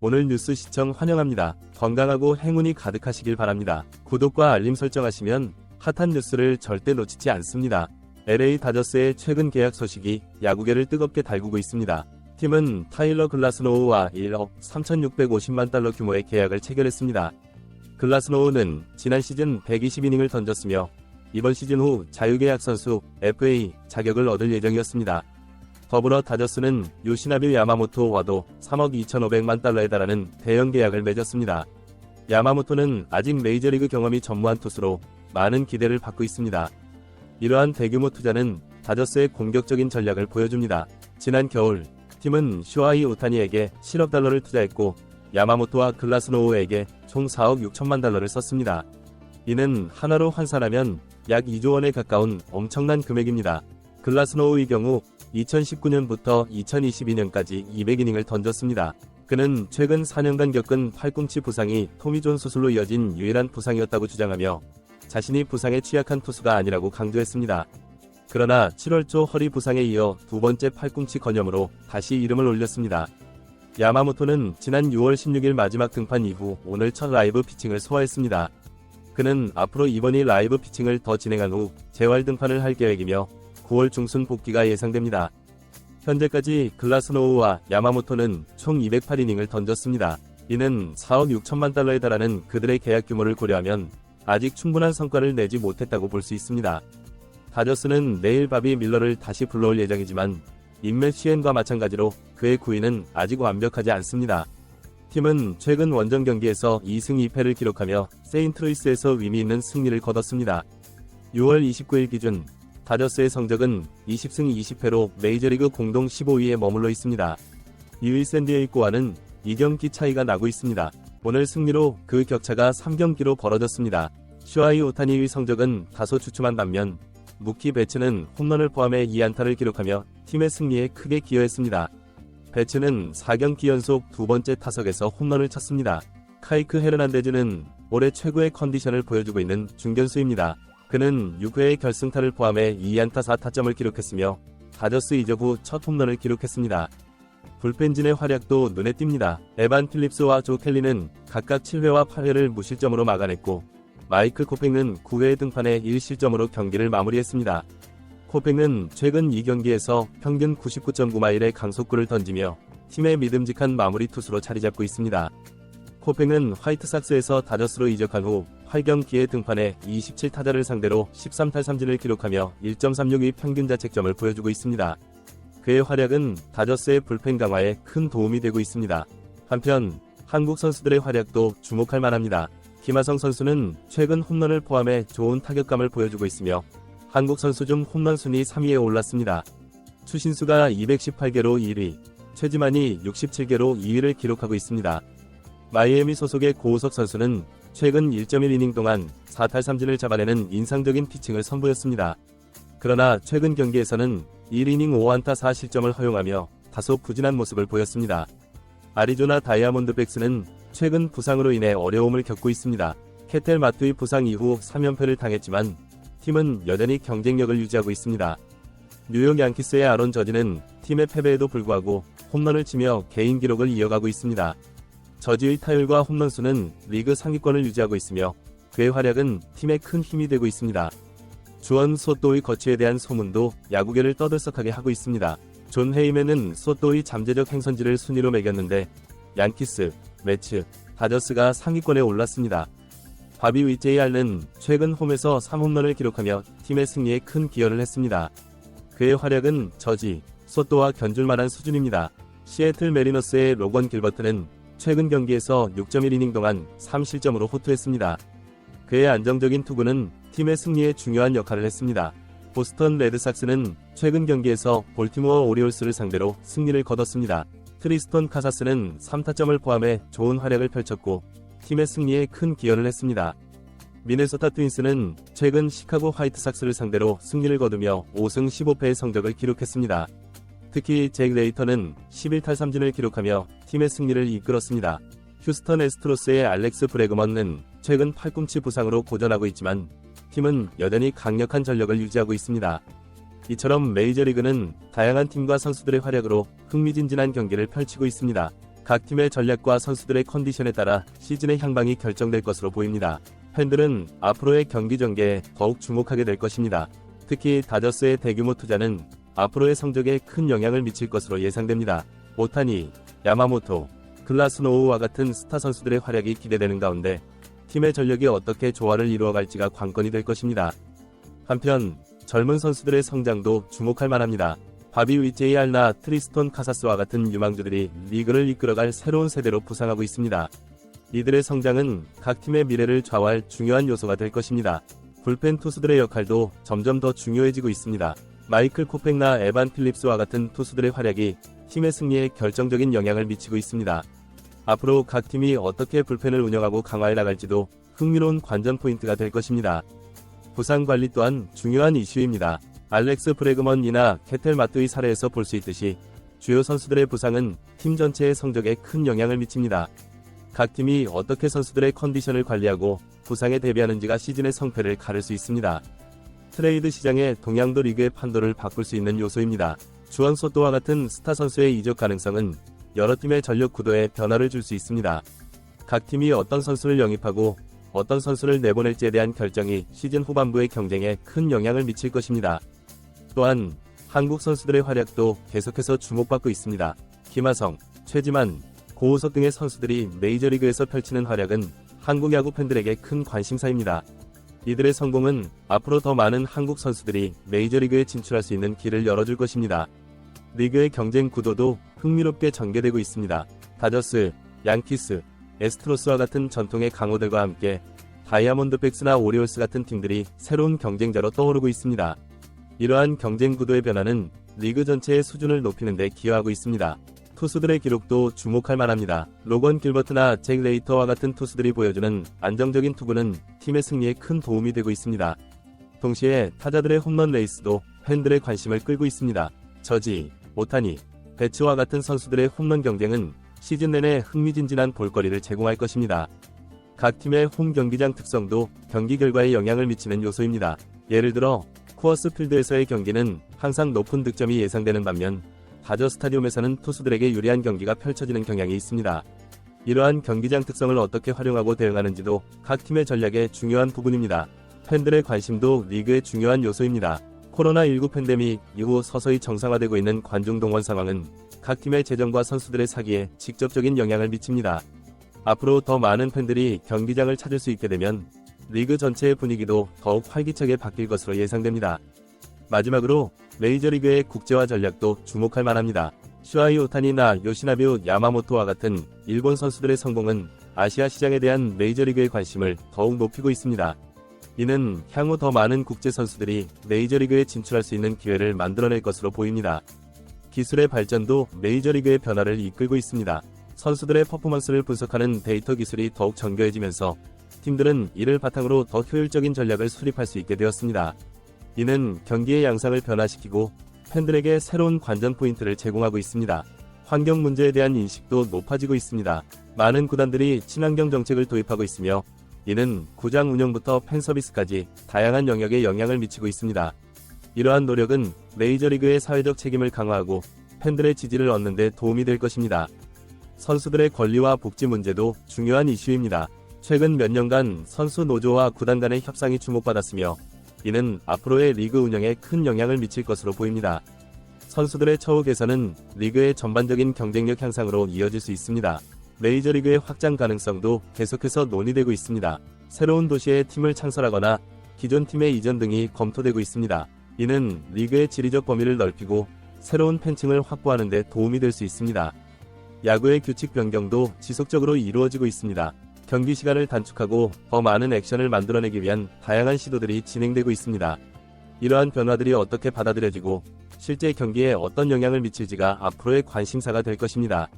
오늘 뉴스 시청 환영합니다. 건강하고 행운이 가득하시길 바랍니다. 구독과 알림 설정하시면 핫한 뉴스를 절대 놓치지 않습니다. LA 다저스의 최근 계약 소식이 야구계를 뜨겁게 달구고 있습니다. 팀은 타일러 글라스노우와 1억 3,650만 달러 규모의 계약을 체결했습니다. 글라스노우는 지난 시즌 120이닝을 던졌으며 이번 시즌 후 자유계약 선수 FA 자격을 얻을 예정이었습니다. 더불어 다저스는 요시나비 야마모토와도 3억 2,500만 달러에 달하는 대형 계약을 맺었습니다. 야마모토는 아직 메이저리그 경험이 전무한 투수로 많은 기대를 받고 있습니다. 이러한 대규모 투자는 다저스의 공격적인 전략을 보여줍니다. 지난 겨울 팀은 쇼아이 오타니에게 7억 달러를 투자했고 야마모토와 글라스노우에게 총 4억 6천만 달러를 썼습니다. 이는 하나로 환산하면 약 2조 원에 가까운 엄청난 금액입니다. 글라스노우의 경우 2019년부터 2022년까지 200이닝을 던졌습니다. 그는 최근 4년간 겪은 팔꿈치 부상이 토미존 수술로 이어진 유일한 부상이었다고 주장하며 자신이 부상에 취약한 투수가 아니라고 강조했습니다. 그러나 7월 초 허리 부상에 이어 두 번째 팔꿈치 건염으로 다시 이름을 올렸습니다. 야마모토는 지난 6월 16일 마지막 등판 이후 오늘 첫 라이브 피칭을 소화했습니다. 그는 앞으로 이번이 라이브 피칭을 더 진행한 후 재활 등판을 할 계획이며 9월 중순 복귀가 예상됩니다. 현재까지 글라스노우와 야마모토는 총 208이닝을 던졌습니다. 이는 4억 6천만 달러에 달하는 그들의 계약 규모를 고려하면 아직 충분한 성과를 내지 못했다고 볼 수 있습니다. 다저스는 내일 바비 밀러를 다시 불러올 예정이지만 인맥 시엔과 마찬가지로 그의 구위는 아직 완벽하지 않습니다. 팀은 최근 원정 경기에서 2승 2패를 기록하며 세인트루이스에서 의미 있는 승리를 거뒀습니다. 6월 29일 기준 다저스의 성적은 20승 20패로 메이저리그 공동 15위에 머물러 있습니다. 2위 샌디에이코와는 2경기 차이가 나고 있습니다. 오늘 승리로 그 격차가 3경기로 벌어졌습니다. 슈아이 오타니의 성적은 다소 주춤한 반면 무키 베츠는 홈런을 포함해 2안타를 기록하며 팀의 승리에 크게 기여했습니다. 베츠는 4경기 연속 두 번째 타석에서 홈런을 쳤습니다. 카이크 헤르난데즈는 올해 최고의 컨디션을 보여주고 있는 중견수입니다. 그는 6회의 결승타를 포함해 2안타 4타점을 기록했으며 다저스 이적 후 첫 홈런을 기록했습니다. 불펜진의 활약도 눈에 띕니다. 에반 필립스와 조 켈리는 각각 7회와 8회를 무실점으로 막아냈고 마이클 코팽은 9회 등판에 1실점으로 경기를 마무리했습니다. 코팽은 최근 2경기에서 평균 99.9마일의 강속구를 던지며 팀의 믿음직한 마무리 투수로 자리 잡고 있습니다. 코팽은 화이트삭스에서 다저스로 이적한 후 8경기에 등판해 27타자를 상대로 13탈 삼진을 기록하며 1.36의 평균 자책점을 보여주고 있습니다. 그의 활약은 다저스의 불펜 강화에 큰 도움이 되고 있습니다. 한편 한국 선수들의 활약도 주목할 만합니다. 김하성 선수는 최근 홈런을 포함해 좋은 타격감을 보여주고 있으며 한국 선수 중 홈런 순위 3위에 올랐습니다. 추신수가 218개로 1위, 최지만이 67개로 2위를 기록하고 있습니다. 마이애미 소속의 고우석 선수는 최근 1.1이닝 동안 4탈 3진을 잡아내는 인상적인 피칭을 선보였습니다. 그러나 최근 경기에서는 1이닝 5안타 4실점을 허용하며 다소 부진한 모습을 보였습니다. 아리조나 다이아몬드 백스는 최근 부상으로 인해 어려움을 겪고 있습니다. 케텔 마투의 부상 이후 3연패를 당했지만 팀은 여전히 경쟁력을 유지하고 있습니다. 뉴욕 양키스의 아론 저지는 팀의 패배에도 불구하고 홈런을 치며 개인 기록을 이어가고 있습니다. 저지의 타율과 홈런수는 리그 상위권을 유지하고 있으며 그의 활약은 팀에 큰 힘이 되고 있습니다. 주원 소또의 거취에 대한 소문도 야구계를 떠들썩하게 하고 있습니다. 존 헤이맨은 소또의 잠재적 행선지를 순위로 매겼는데 양키스, 매츠, 다저스가 상위권에 올랐습니다. 바비 위제이알는 최근 홈에서 3홈런을 기록하며 팀의 승리에 큰 기여를 했습니다. 그의 활약은 저지, 소또와 견줄만한 수준입니다. 시애틀 메리너스의 로건 길버트는 최근 경기에서 6.1이닝 동안 3실점으로 호투했습니다. 그의 안정적인 투구는 팀의 승리에 중요한 역할을 했습니다. 보스턴 레드삭스는 최근 경기에서 볼티모어 오리올스를 상대로 승리를 거뒀습니다. 트리스톤 카사스는 3타점을 포함해 좋은 활약을 펼쳤고 팀의 승리에 큰 기여를 했습니다. 미네소타 트윈스는 최근 시카고 화이트삭스를 상대로 승리를 거두며 5승 15패의 성적을 기록했습니다. 특히 잭 레이터는 11탈삼진을 기록하며 팀의 승리를 이끌었습니다. 휴스턴 에스트로스의 알렉스 브레그먼은 최근 팔꿈치 부상으로 고전하고 있지만 팀은 여전히 강력한 전력을 유지하고 있습니다. 이처럼 메이저리그는 다양한 팀과 선수들의 활약으로 흥미진진한 경기를 펼치고 있습니다. 각 팀의 전략과 선수들의 컨디션에 따라 시즌의 향방이 결정될 것으로 보입니다. 팬들은 앞으로의 경기 전개에 더욱 주목하게 될 것입니다. 특히 다저스의 대규모 투자는 앞으로의 성적에 큰 영향을 미칠 것으로 예상됩니다. 오타니, 야마모토, 글라스노우와 같은 스타 선수들의 활약이 기대되는 가운데 팀의 전력이 어떻게 조화를 이루어갈지가 관건이 될 것입니다. 한편 젊은 선수들의 성장도 주목할 만합니다. 바비 위제이 알나 트리스톤 카사스와 같은 유망주들이 리그를 이끌어갈 새로운 세대로 부상하고 있습니다. 이들의 성장은 각 팀의 미래를 좌우할 중요한 요소가 될 것입니다. 불펜 투수들의 역할도 점점 더 중요해지고 있습니다. 마이클 코펙나 에반 필립스와 같은 투수들의 활약이 팀의 승리에 결정적인 영향을 미치고 있습니다. 앞으로 각 팀이 어떻게 불펜을 운영하고 강화해 나갈지도 흥미로운 관전 포인트가 될 것입니다. 부상 관리 또한 중요한 이슈입니다. 알렉스 브레그먼이나 케텔 마트의 사례에서 볼 수 있듯이 주요 선수들의 부상은 팀 전체의 성적에 큰 영향을 미칩니다. 각 팀이 어떻게 선수들의 컨디션을 관리하고 부상에 대비하는지가 시즌의 성패를 가를 수 있습니다. 트레이드 시장의 동양도 리그의 판도를 바꿀 수 있는 요소입니다. 주원 소토와 같은 스타 선수의 이적 가능성은 여러 팀의 전력 구도에 변화를 줄 수 있습니다. 각 팀이 어떤 선수를 영입하고 어떤 선수를 내보낼지에 대한 결정이 시즌 후반부의 경쟁에 큰 영향을 미칠 것입니다. 또한 한국 선수들의 활약도 계속해서 주목받고 있습니다. 김하성, 최지만, 고우석 등의 선수들이 메이저리그에서 펼치는 활약은 한국 야구 팬들에게 큰 관심사입니다. 이들의 성공은 앞으로 더 많은 한국 선수들이 메이저리그에 진출할 수 있는 길을 열어줄 것입니다. 리그의 경쟁 구도도 흥미롭게 전개되고 있습니다. 다저스, 양키스, 에스트로스와 같은 전통의 강호들과 함께 다이아몬드백스나 오리올스 같은 팀들이 새로운 경쟁자로 떠오르고 있습니다. 이러한 경쟁 구도의 변화는 리그 전체의 수준을 높이는 데 기여하고 있습니다. 투수들의 기록도 주목할 만합니다. 로건 길버트나 잭 레이터와 같은 투수들이 보여주는 안정적인 투구는 팀의 승리에 큰 도움이 되고 있습니다. 동시에 타자들의 홈런 레이스도 팬들의 관심을 끌고 있습니다. 저지, 오타니, 배츠와 같은 선수들의 홈런 경쟁은 시즌 내내 흥미진진한 볼거리를 제공할 것입니다. 각 팀의 홈 경기장 특성도 경기 결과에 영향을 미치는 요소입니다. 예를 들어 코어스 필드에서의 경기는 항상 높은 득점이 예상되는 반면 다저 스타디움에서는 투수들에게 유리한 경기가 펼쳐지는 경향이 있습니다. 이러한 경기장 특성을 어떻게 활용하고 대응하는지도 각 팀의 전략의 중요한 부분입니다. 팬들의 관심도 리그의 중요한 요소입니다. 코로나19 팬데믹 이후 서서히 정상화되고 있는 관중 동원 상황은 각 팀의 재정과 선수들의 사기에 직접적인 영향을 미칩니다. 앞으로 더 많은 팬들이 경기장을 찾을 수 있게 되면 리그 전체의 분위기도 더욱 활기차게 바뀔 것으로 예상됩니다. 마지막으로 메이저리그의 국제화 전략도 주목할 만합니다. 슈아이 오타니나 요시나비오 야마모토와 같은 일본 선수들의 성공은 아시아 시장에 대한 메이저리그의 관심을 더욱 높이고 있습니다. 이는 향후 더 많은 국제 선수들이 메이저리그에 진출할 수 있는 기회를 만들어낼 것으로 보입니다. 기술의 발전도 메이저리그의 변화를 이끌고 있습니다. 선수들의 퍼포먼스를 분석하는 데이터 기술이 더욱 정교해지면서 팀들은 이를 바탕으로 더 효율적인 전략을 수립할 수 있게 되었습니다. 이는 경기의 양상을 변화시키고 팬들에게 새로운 관전 포인트를 제공하고 있습니다. 환경 문제에 대한 인식도 높아지고 있습니다. 많은 구단들이 친환경 정책을 도입하고 있으며 이는 구장 운영부터 팬 서비스까지 다양한 영역에 영향을 미치고 있습니다. 이러한 노력은 메이저리그의 사회적 책임을 강화하고 팬들의 지지를 얻는 데 도움이 될 것입니다. 선수들의 권리와 복지 문제도 중요한 이슈입니다. 최근 몇 년간 선수 노조와 구단 간의 협상이 주목받았으며 이는 앞으로의 리그 운영에 큰 영향을 미칠 것으로 보입니다. 선수들의 처우 개선은 리그의 전반적인 경쟁력 향상으로 이어질 수 있습니다. 메이저리그의 확장 가능성도 계속해서 논의되고 있습니다. 새로운 도시에 팀을 창설하거나 기존 팀의 이전 등이 검토되고 있습니다. 이는 리그의 지리적 범위를 넓히고 새로운 팬층을 확보하는 데 도움이 될 수 있습니다. 야구의 규칙 변경도 지속적으로 이루어지고 있습니다. 경기 시간을 단축하고 더 많은 액션을 만들어내기 위한 다양한 시도들이 진행되고 있습니다. 이러한 변화들이 어떻게 받아들여지고 실제 경기에 어떤 영향을 미칠지가 앞으로의 관심사가 될 것입니다.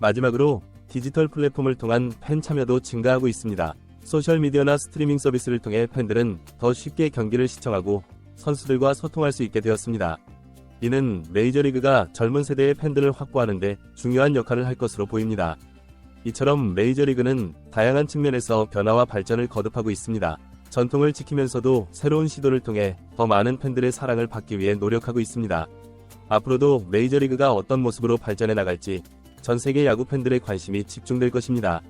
마지막으로 디지털 플랫폼을 통한 팬 참여도 증가하고 있습니다. 소셜미디어나 스트리밍 서비스를 통해 팬들은 더 쉽게 경기를 시청하고 선수들과 소통할 수 있게 되었습니다. 이는 메이저리그가 젊은 세대의 팬들을 확보하는데 중요한 역할을 할 것으로 보입니다. 이처럼 메이저리그는 다양한 측면에서 변화와 발전을 거듭하고 있습니다. 전통을 지키면서도 새로운 시도를 통해 더 많은 팬들의 사랑을 받기 위해 노력하고 있습니다. 앞으로도 메이저리그가 어떤 모습으로 발전해 나갈지 전 세계 야구 팬들의 관심이 집중될 것입니다.